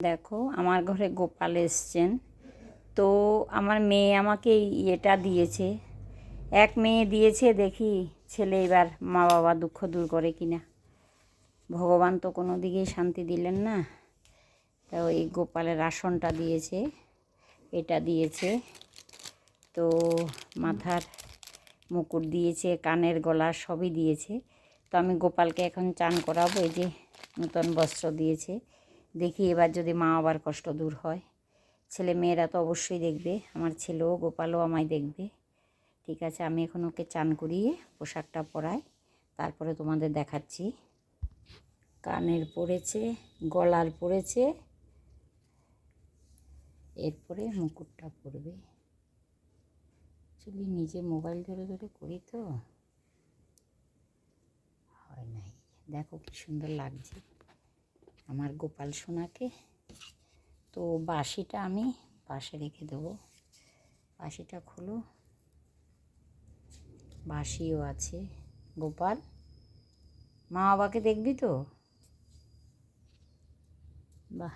দেখো, আমার ঘরে গোপাল এসছেন। তো আমার মেয়ে আমাকে এটা দিয়েছে। এক মেয়ে দিয়েছে, দেখি ছেলে এবার মা বাবা দুঃখ দূর করে কিনা। ভগবান তো কোনো দিকেই শান্তি দিলেন না। তো এই গোপালের আসনটা দিয়েছে, এটা দিয়েছে। তো মাথার মুকুট দিয়েছে, কানের গলা সবই দিয়েছে। তো আমি গোপালকে এখন চান করাবো, এই যে নূতন বস্ত্র দিয়েছে। দেখি এবার যদি মা আবার কষ্ট দূর হয়। ছেলে মেয়েরা তো অবশ্যই দেখবে, আমার ছেলেও গোপালও আমায় দেখবে। ঠিক আছে, আমি এখন ওকে চান করিয়ে পোশাকটা পরাই, তারপরে তোমাদের দেখাচ্ছি। কানের পড়েছে গলার পড়েছে এরপরে মুকুটটা পরবে। চুলি নিজে মোবাইল ধরে ধরে করি তো? হয় নাই। দেখো কি সুন্দর লাগছে। আমার গোপাল সোনাকে। তো বাঁশিটা আমি পাশে রেখে দেবো। বাঁশিটা খোলো। বাঁশিও আছে। গোপাল, মা বাবাকে দেখবি তো? বাহ,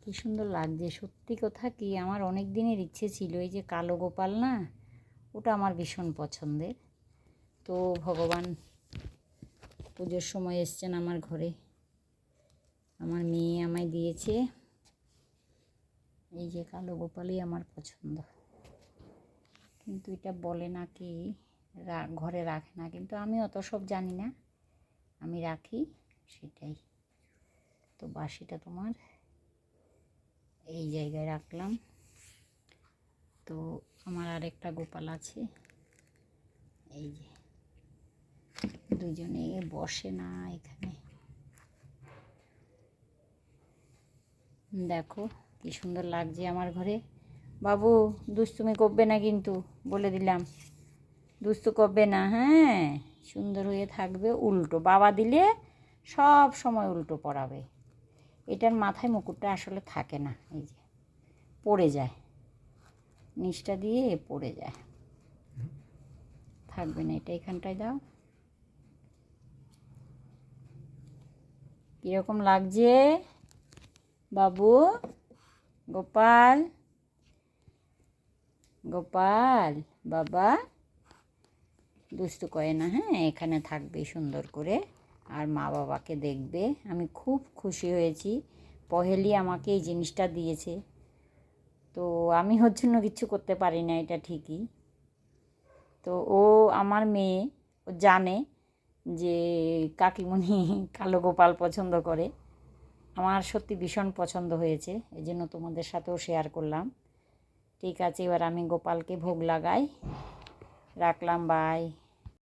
কি সুন্দর লাগছে। সত্যি কথা কি, আমার অনেক দিনের ইচ্ছে ছিল, এই যে কালো গোপাল না, ওটা আমার ভীষণ পছন্দের। তো ভগবান পুজোর সময় এসছেন আমার ঘরে। আমার মেয়ে আমায় দিয়েছে। এই যে কালো গোপালই আমার পছন্দ। কিন্তু এটা বলে নাকি রা- ঘরে রাখে না। কিন্তু আমি অত সব জানি না। আমি রাখি, সেটাই। তো বাসিটা তোমার এই জায়গায় রাখলাম। তো আমার আরেকটা গোপাল আছে। এই যে দুজনে বসে না এখানে। দেখো, কি সুন্দর লাগছে আমার ঘরে। বাবু, দুষ্টুমি করবে না কিন্তু, বলে দিলাম। দুস্তু করবে না হ্যাঁ? সুন্দর হয়ে থাকবে উল্টো। বাবা দিলে সব সময় উল্টো পড়াবে। এটার মাথায় মুকুটটা আসলে থাকে না, এই যে, পড়ে যায়। নিচটা দিয়ে পড়ে যায়। থাকবে না, এটা এখানটায় দাও। কীরকম লাগছে? বাবু, গোপাল গোপাল, বাবা। দুষ্টু করে না হ্যাঁ? এখানে থাকবে সুন্দর করে। আর মা বাবাকে দেখবে। আমি খুব খুশি হয়েছি। পহেলি আমাকে এই জিনিসটা দিয়েছে। তো আমি ওর জন্য কিচ্ছু করতে পারি না, এটা ঠিকই। তো ও আমার মেয়ে, ও জানে যে কাকিমণি কালো গোপাল পছন্দ করে। আমার সত্যি ভীষণ পছন্দ হয়েছে, এই জন্য তোমাদের সাথেও শেয়ার করলাম। ঠিক আছে, এবার আমি গোপালকে ভোগ লাগাই। রাখলাম বাই